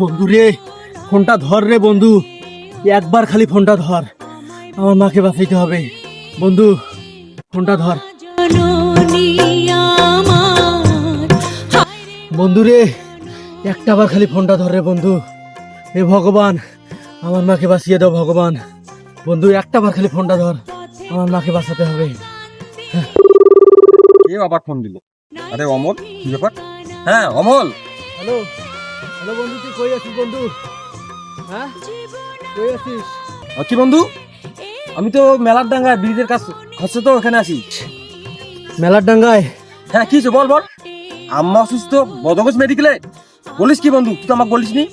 বন্ধু রে ফোনটা ধর রে বন্ধু। একবার খালি ফোনটা ধর। আমার মাকে বাঁচাইতে হবে। বন্ধু ফোনটা ধর। বন্ধু রে একটা বার খালি ফোনটা ধর রে বন্ধু। হে ভগবান আমার মাকে বাঁচিয়ে দাও ভগবান। বন্ধু একটা বার খালি ফোনটা ধর। আমার মাকে বাঁচাতে হবে। কে আবার ফোন দিল? আরে অমল কি ব্যাপার? হ্যাঁ অমল। হ্যালো। হ্যালো বন্ধু তুই কই আছিস বন্ধু? হ্যাঁ? কই আছিস? কি বন্ধু? আমি তো মেলার ডাঙ্গায় ব্রিজের কাছে হচ্ছে তো ওখানে আছি। মেলার ডাঙ্গায়? হ্যাঁ কি বল বল। আম্মা অসুস্থ বদগজ মেডিকেলে। বলিস কি বন্ধু তুই তো আমাকে বলিস নি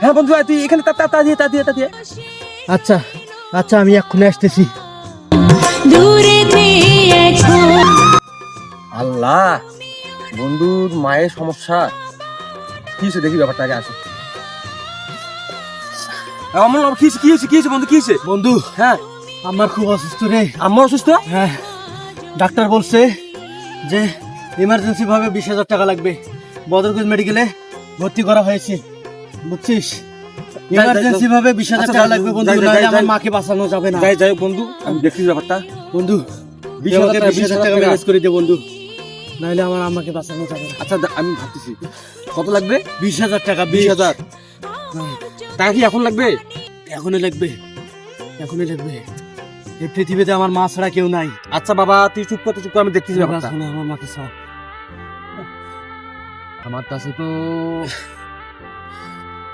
হ্যাঁ বন্ধু তুই এখানে তা তা তা দিয়ে তা দিয়ে তা দিয়ে। আচ্ছা আচ্ছা আমি এক্ষুনি আসতেছি। আল্লাহ বন্ধুর মায়ের সমস্যা। কি হয়েছে? দেখি ব্যাপারটা আগে আসে। আ, অমল অমল, কি হয়েছে? কি হয়েছে? কি হয়েছে বন্ধু? কি হয়েছে? বন্ধু হ্যাঁ। আমার খুব অসুস্থ রে। আম্মা অসুস্থ? হ্যাঁ। ডাক্তার বলছে যে ইমার্জেন্সি ভাবে বিশ হাজার টাকা লাগবে। বদরগঞ্জ মেডিকেলে ভর্তি করা হয়েছে। বুঝছিস? ইমার্জেন্সি ভাবে বিশ হাজার আচ্ছা, টাকা লাগবে বন্ধু নাহলে আমার। মাকে বাঁচানো যাবে না। যাই যাই বন্ধু আমি দেখছি ব্যাপারটা। বন্ধু বিশ হাজার টাকা, বিশ হাজার টাকা ম্যানেজ করে দে বন্ধু। নাহলে আমার আম্মাকে বাঁচানো যাবে না। আচ্ছা আমি ভাবতেছি। কত লাগবে? বিশ হাজার টাকা বিশ হাজার। টাকা কি এখন লাগবে? এখনই লাগবে এখনই লাগবে। এই পৃথিবীতে আমার মা ছাড়া কেউ নাই। আচ্ছা বাবা তুই চুপ করতে চুপ করে আমি দেখতেছি ব্যাপারটা। আমার মাকে চাও আমার কাছে তো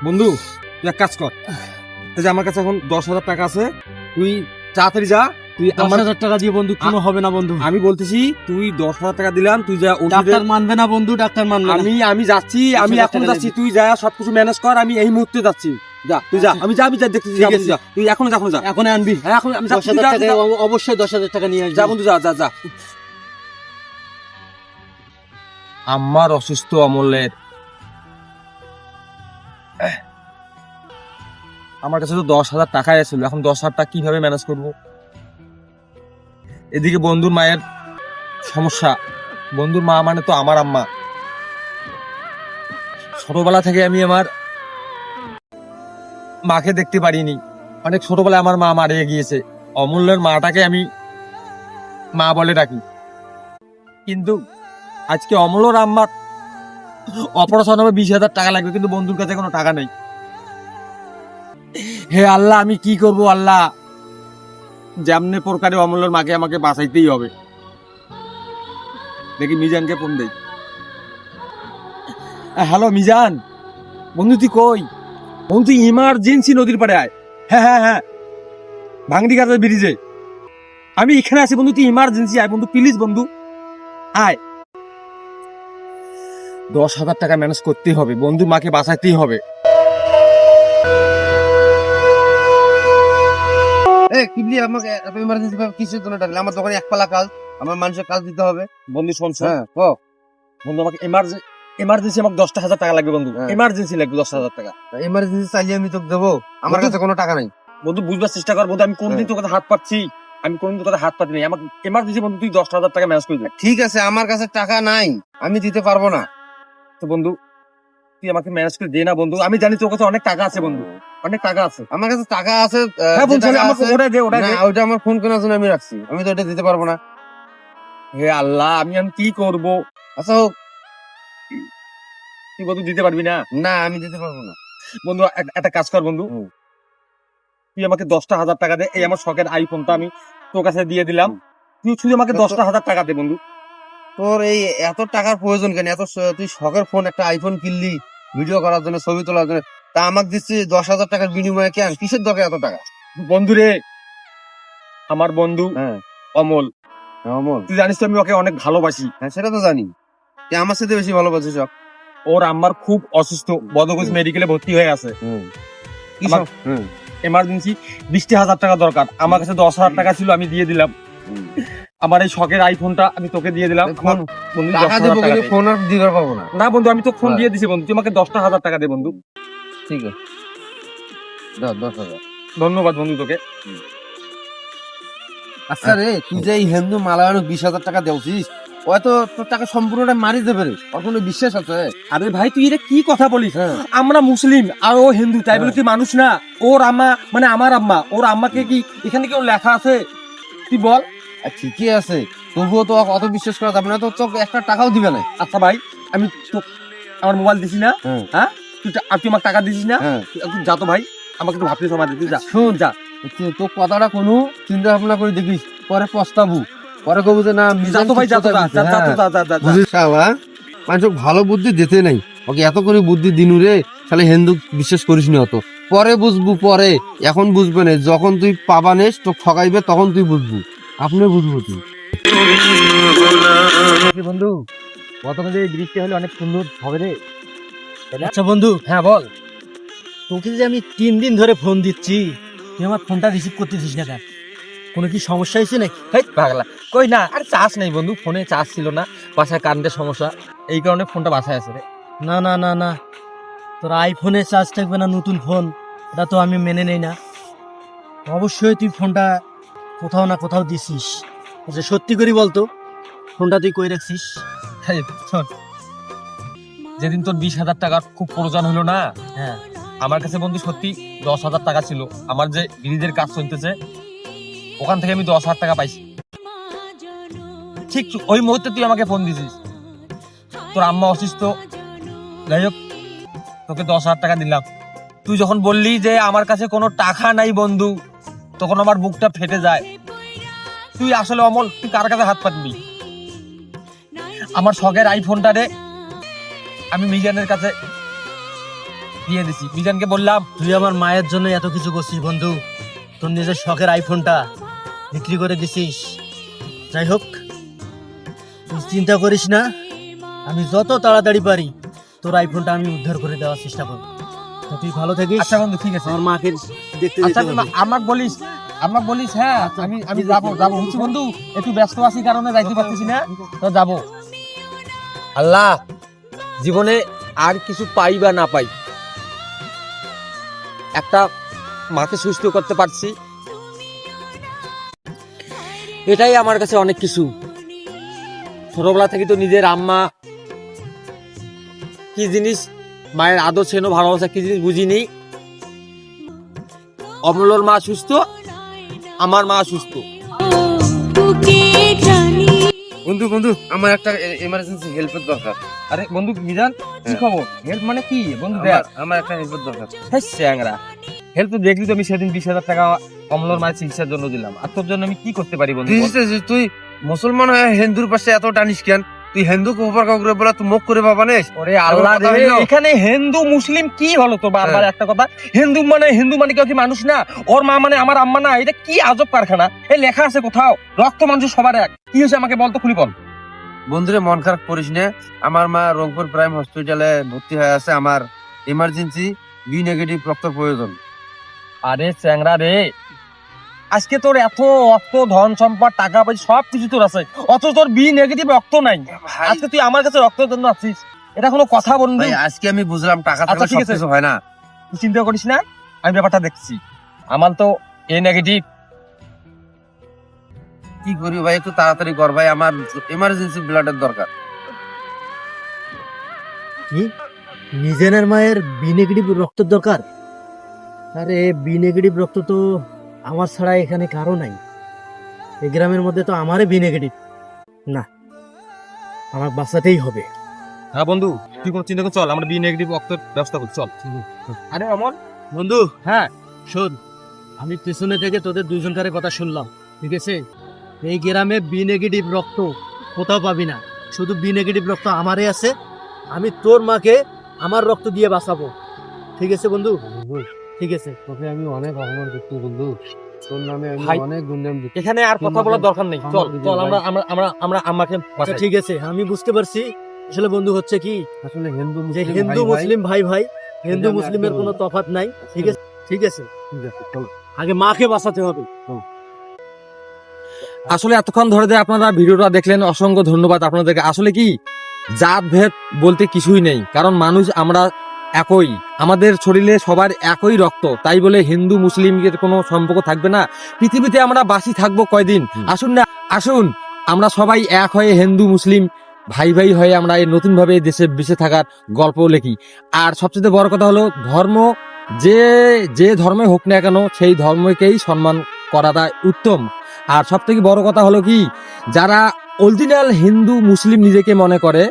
বন্ধু তুই এক কাজ কর। এই যে আমার কাছে এখন দশ হাজার টাকা আছে তুই তাড়াতাড়ি যা তুই দশ আমার হাজার টাকা দিয়ে বন্ধু কোনো হবে না বন্ধু। আমি বলতেছি তুই দশ হাজার টাকা দিলাম তুই যা ডাক্তার মানবে না বন্ধু ডাক্তার মানবে না। আমি আমি যাচ্ছি আমি এখন যাচ্ছি তুই যা সবকিছু ম্যানেজ কর আমি এই মুহূর্তে যাচ্ছি। যা তুই যা আমি যা আমি যা দেখতেছি যা যা। তুই এখনও যা এখনও যা। এখন আনবি। হ্যাঁ এখন আমি দশ হাজার টাকা অবশ্যই দশ হাজার টাকা নিয়ে আসবি। যা বন্ধু যা যা যা। আমার অসুস্থ অমলের। আমার কাছে তো দশ হাজার টাকাই আছিল এখন দশ হাজার টাকা কীভাবে ম্যানেজ করব? এদিকে বন্ধুর মায়ের সমস্যা। বন্ধুর মা মানে তো আমার আম্মা। ছোটবেলা থেকে আমি আমার মাকে দেখতে পারিনি। অনেক ছোটবেলায় আমার মা মারিয়ে গিয়েছে। অমূল্যের মাটাকে আমি মা বলে ডাকি। কিন্তু আজকে অমূল্যর আম্মার অপারেশন হবে বিশ হাজার টাকা লাগবে, কিন্তু বন্ধুর কাছে কোনো টাকা নেই। হে আল্লাহ, আমি কি করব আল্লাহ? যেমনে প্রকারে অমূল্যর মাকে আমাকে বাঁচাইতেই হবে। দেখি মিজানকে ফোন দেই। হ্যালো, মিজান। বন্ধু, তুই কই? বন্ধু, তুই ইমার্জেন্সি নদীর পাড়ে আয়। হ্যাঁ হ্যাঁ হ্যাঁ। ভাঙড়ি গাছের ব্রিজে আমি এখানে আছি, বন্ধু, তুই ইমার্জেন্সি আয়। বন্ধু প্লিজ বন্ধু। আয়। দশ হাজার টাকা ম্যানেজ করতেই হবে। বন্ধু, মাকে বাঁচাইতেই হবে। এ কিবলি আমাকে এত ইমার্জেন্সি ভাবে কিসের জন্য ডাকলে? আমার দোকানে কাজ আমার মানুষের কাজ দিতে হবে। বন্ধু শোন হ্যাঁ ক বন্ধু আমাকে এমার্জেন্সি আমাকে দশটা হাজার টাকা লাগবে বন্ধু। হ্যাঁ। এমার্জেন্সি লাগবে দশ হাজার টাকা। ইমার্জেন্সি চাইলে আমি তোকে দেবো। আমার কাছে কোনো টাকা নাই। বন্ধু বুঝবার চেষ্টা কর বন্ধু আমি কোনদিন তোর কাছে হাত পাচ্ছি আমি কোনদিন তোর হাত পাতি নাই আমাকে এমার্জেন্সি বন্ধু তুই দশটা হাজার টাকা ম্যানেজ করে দে। ঠিক আছে আমার কাছে টাকা নাই। আমি দিতে পারব না। তো বন্ধু তুই আমাকে ম্যানেজ করে দে না বন্ধু। আমি জানি তোর কাছে অনেক টাকা আছে বন্ধু। অনেক টাকা আছে। আমার কাছে টাকা আছে হ্যাঁ দে দে। না, আমার ফোন কেনার জন্য আমি রাখছি। আমি তো ওটা দিতে পারব না। হে আল্লাহ আমি আমি কি করব? আচ্ছা হোক। তুই বন্ধু দিতে পারবি না? না আমি দিতে পারব না। বন্ধু একটা কাজ কর বন্ধু। তুই আমাকে দশটা হাজার টাকা দে এই আমার শখের আইফোনটা আমি তোর কাছে দিয়ে দিলাম। তুই শুধু আমাকে দশটা হাজার টাকা দে বন্ধু। তোর এই এত টাকার প্রয়োজন কেন? এত তুই শখের ফোন একটা আইফোন কিনলি ভিডিও করার জন্য ছবি তোলার জন্য। তা আমাকে দিচ্ছি দশ হাজার টাকার বিনিময়ে কেন কিসের দরকার এত টাকা? বন্ধু রে আমার বন্ধু হ্যাঁ। অমল। অমল। তুই জানিস তো আমি ওকে অনেক ভালোবাসি। হ্যাঁ সেটা তো জানি। তুই আমার সাথে বেশি ভালোবাসিস ওর আমার খুব অসুস্থ বদগজ। মেডিকেলে ভর্তি হয়ে আছে আমার- এমার্জেন্সি বিশটি হাজার টাকা দরকার। আমার কাছে দশ হাজার টাকা ছিল আমি দিয়ে দিলাম। আমার এই শখের আইফোনটা আমি তোকে দিয়ে দিলাম। ফোন আমার বন্ধু টাকা 10,000 দেবো টাকা কিন্তু দে। ফোন আর দিতে পারব না। না বন্ধু আমি তো ফোন হ্যাঁ। দিয়ে দিছি বন্ধু। তুই আমাকে দশটা হাজার টাকা দে বন্ধু। ঠিক আছে। দশ হাজার। ধন্যবাদ বন্ধু তোকে। আচ্ছা রে তুই যে এই হিন্দু মালায়ানো বিশ হাজার টাকা দেওছিস হয়তো তোর টাকা সম্পূর্ণটা মারি দেবে রে। ওর কোনো বিশ্বাস আছে? আরে ভাই তুই এটা কি কথা বলিস? হ্যাঁ। আমরা মুসলিম আর ও হিন্দু তাই বলে তুই মানুষ না। ওর আম্মা মানে আমার আম্মা ওর আম্মাকে কি এখানে কেউ লেখা আছে? তুই বল। ঠিকই আছে। তবুও তো অত বিশ্বাস করা যাবে না তো তোকে একটা টাকাও দিবে না। আচ্ছা ভাই আমি তো আমার মোবাইল দিছি না। হ্যাঁ। তুই আর তুই আমার টাকা দিছিস না? হ্যাঁ। যা তো ভাই আমাকে একটু ভাবতে সময় দিতে যা। শোন যা। তোর কথাটা কোনো চিন্তা ভাবনা করে দেখিস পরে পস্তাবু। পরে কবু যে না যা তো ভাই যা তো যা, যা, যা তো। যা, যা, মানুষ ভালো বুদ্ধি দিতে নাই। ওকে এত করে বুদ্ধি দিনু রে তাহলে হিন্দু বিশ্বাস করিস নি অত। পরে বুঝবু পরে। এখন বুঝবে না যখন তুই পাবা নেস তো ঠকাইবে তখন তুই বুঝবু। আপনি বুঝব তুই। কি বন্ধু প্রথমে যে বৃষ্টি হলে অনেক সুন্দর হবে রে। আচ্ছা বন্ধু হ্যাঁ বল। তোকে যে আমি তিন দিন ধরে ফোন দিচ্ছি তুই আমার ফোনটা রিসিভ করতেছিস না কেন? কোনো কি সমস্যা হয়েছে নাকি? হেই পাগলা। কই না আর চার্জ নেই বন্ধু ফোনে চার্জ ছিল না বাসায় কারেন্টের সমস্যা। এই কারণে ফোনটা বাসায় আছে রে। না না না না। তোর আইফোনে চার্জ থাকবে না নতুন ফোন এটা তো আমি মেনে নেই না। অবশ্যই তুই ফোনটা কোথাও না কোথাও দিছিস। আচ্ছা সত্যি করি বলতো ফোনটা তুই কই রাখছিস? শোন যেদিন তোর বিশ হাজার টাকার খুব প্রয়োজন হলো না হ্যাঁ। আমার কাছে বন্ধু সত্যি দশ হাজার টাকা ছিল। আমার যে ব্রিজের কাজ চলতেছে ওখান থেকে আমি দশ হাজার টাকা পাইছি। ঠিক ওই মুহূর্তে তুই আমাকে ফোন দিছিস। তোর আম্মা অসুস্থ। যাই হোক তোকে দশ হাজার টাকা দিলাম। তুই যখন বললি যে আমার কাছে কোনো টাকা নাই বন্ধু তখন আমার বুকটা ফেটে যায়। তুই আসলে অমল তুই কার কাছে হাত পাতবি? আমার শখের আইফোনটা রে আমি মিজানের কাছে দিয়ে দিছি। মিজানকে বললাম তুই আমার মায়ের জন্য এত কিছু করছিস বন্ধু। তোর নিজের শখের আইফোনটা বিক্রি করে দিছিস। যাই হোক তুই চিন্তা করিস না। আমি যত তাড়াতাড়ি পারি তোর আইফোনটা আমি উদ্ধার করে দেওয়ার চেষ্টা করব। তুই ভালো থাকিস। আচ্ছা বন্ধু ঠিক আছে। আমার মাকে দেখতে আচ্ছা যেতে হবে। আমাকে বলিস আমাকে বলিস হ্যাঁ আমি আমি যাব যাব। বুঝছি বন্ধু? একটু ব্যস্ত আছি কারণে যাইতে পারতেছি না। তো যাব। আল্লাহ জীবনে আর কিছু পাই বা না পাই। একটা মাকে সুস্থ করতে পারছি। এটাই আমার কাছে অনেক কিছু। ছোটবেলা থেকে তো নিজের আম্মা কি জিনিস, মায়ের আদর ছেনো ভালোবাসা কি জিনিস বুঝিনি। অমলর মা সুস্থ, আমার মা সুস্থ। বন্ধু বন্ধু আমার একটা এমার্জেন্সি হেল্পের দরকার। আরে বন্ধু মিজান কি হ্যাঁ। খবর? হেল্প মানে কি? বন্ধু আমার আমার একটা হেল্পের দরকার। হ্যাঁ স্যাংরা হেল্প তো দেখলি তো আমি সেদিন বিশ হাজার টাকা অমলর মায়ের চিকিৎসার জন্য দিলাম। আর তোর জন্য আমি কি করতে পারি বন্ধু? তুই মুসলমান হয়ে হিন্দুর পাশে এত টানিস কেন? তুই হিন্দুকে উপর কাউকে বলা তুই মুখ করে বাবা নেস? ওরে আল্লাহ রে? এখানে হিন্দু মুসলিম কি হলো তো বারবার হ্যাঁ। একটা কথা? হিন্দু মানে হিন্দু মানে কেউ কি মানুষ না? ওর মা মানে আমার আম্মা না এটা কি আজব কারখানা? এই লেখা আছে কোথাও রক্ত মানুষ সবার এক। কি হয়েছে আমাকে বলতো খুলি বল। বন্ধুরে মন খারাপ করিস না। আমার মা রংপুর প্রাইম হসপিটালে ভর্তি হয়ে আছে আমার ইমার্জেন্সি বি নেগেটিভ রক্তের প্রয়োজন। আরে চ্যাংরা রে আজকে তোর এত অর্থ ধন সম্পদ টাকা পয়সা সব কিছু তোর আছে। অথচ তোর বি নেগেটিভ রক্ত নাই। আজকে তুই আমার কাছে রক্তের জন্য আসছিস এটা কোনো কথা বন্ধু ভাই আজকে আমি বুঝলাম টাকা আচ্ছা, ঠিক আছে। হয় না। তুই চিন্তা করিস না আমি ব্যাপারটা দেখছি। আমার তো এ নেগেটিভ কি করি ভাই একটু তাড়াতাড়ি কর ভাই আমার ইমার্জেন্সি ব্লাডের দরকার। কি? নিজের মায়ের বি নেগেটিভ রক্তের দরকার? আরে বি নেগেটিভ রক্ত তো আমার ছাড়া এখানে কারও নাই। এই গ্রামের মধ্যে তো আমারই বি নেগেটিভ না আমার বাঁচাতেই হবে। হ্যাঁ বন্ধু তুই কোনো চিন্তা কর চল আমরা বি নেগেটিভ রক্তের ব্যবস্থা করি চল। আরে অমর বন্ধু হ্যাঁ শোন আমি পেছনে থেকে তোদের দুইজনকারের কথা শুনলাম ঠিক আছে? এই গ্রামে বি নেগেটিভ রক্ত কোথাও পাবি না। শুধু বি নেগেটিভ রক্ত আমারই আছে আমি তোর মাকে আমার রক্ত দিয়ে বাঁচাবো। ঠিক আছে বন্ধু ঠিক আছে তোকে আমি অনেক অপমান করতে বন্ধু। তোর নামে আমি অনেক এখানে আর কথা বলার দরকার নেই। চল চল আমরা আমরা আমরা আমরা আমাকে আচ্ছা ঠিক আছে আমি বুঝতে পারছি। আসলে বন্ধু হচ্ছে কি আসলে হিন্দু মুসলিম হিন্দু। মুসলিম ভাই ভাই হিন্দু মুসলিমের কোনো বলব। নাই ঠিক আছে ঠিক আছে। আগে মাকে বাঁচাতে হবে। আসলে এতক্ষণ ধরে যে আপনারা ভিডিওটা দেখলেন অসংখ্য ধন্যবাদ আপনাদেরকে। আসলে কি জাত ভেদ বলতে কিছুই নেই। কারণ মানুষ আমরা একই। আমাদের শরীরে সবার একই রক্ত। তাই বলে হিন্দু মুসলিমের কোনো সম্পর্ক থাকবে না। পৃথিবীতে আমরা বাসি থাকব কয়দিন? আসুন না আসুন। আমরা সবাই এক হয়ে হিন্দু মুসলিম ভাই ভাই হয়ে আমরা এই নতুনভাবে দেশে বেঁচে থাকার গল্প লিখি। আর সবচেয়ে বড় কথা হলো ধর্ম যে যে ধর্মে হোক না কেন সেই ধর্মকেই সম্মান করাটা উত্তম। আর সব থেকে বড় কথা হলো কি যারা অরিজিনাল হিন্দু মুসলিম নিজেকে মনে করে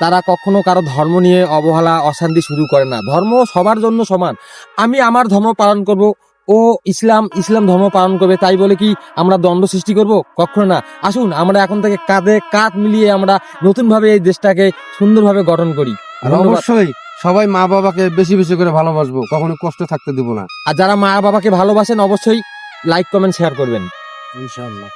তারা কখনো কারও ধর্ম নিয়ে অবহেলা অশান্তি শুরু করে না। ধর্ম সবার জন্য সমান। আমি আমার ধর্ম পালন করব ও ইসলাম ইসলাম ধর্ম পালন করবে তাই বলে কি আমরা দ্বন্দ্ব সৃষ্টি করব? কখনো না। আসুন আমরা এখন থেকে কাঁধে কাঁধ মিলিয়ে আমরা নতুনভাবে এই দেশটাকে সুন্দরভাবে গঠন করি। আর অবশ্যই সবাই মা বাবাকে বেশি বেশি করে ভালোবাসবো কখনো কষ্ট থাকতে দেবো না। আর যারা মা বাবাকে ভালোবাসেন অবশ্যই লাইক কমেন্ট শেয়ার করবেন। ইনশাআল্লাহ।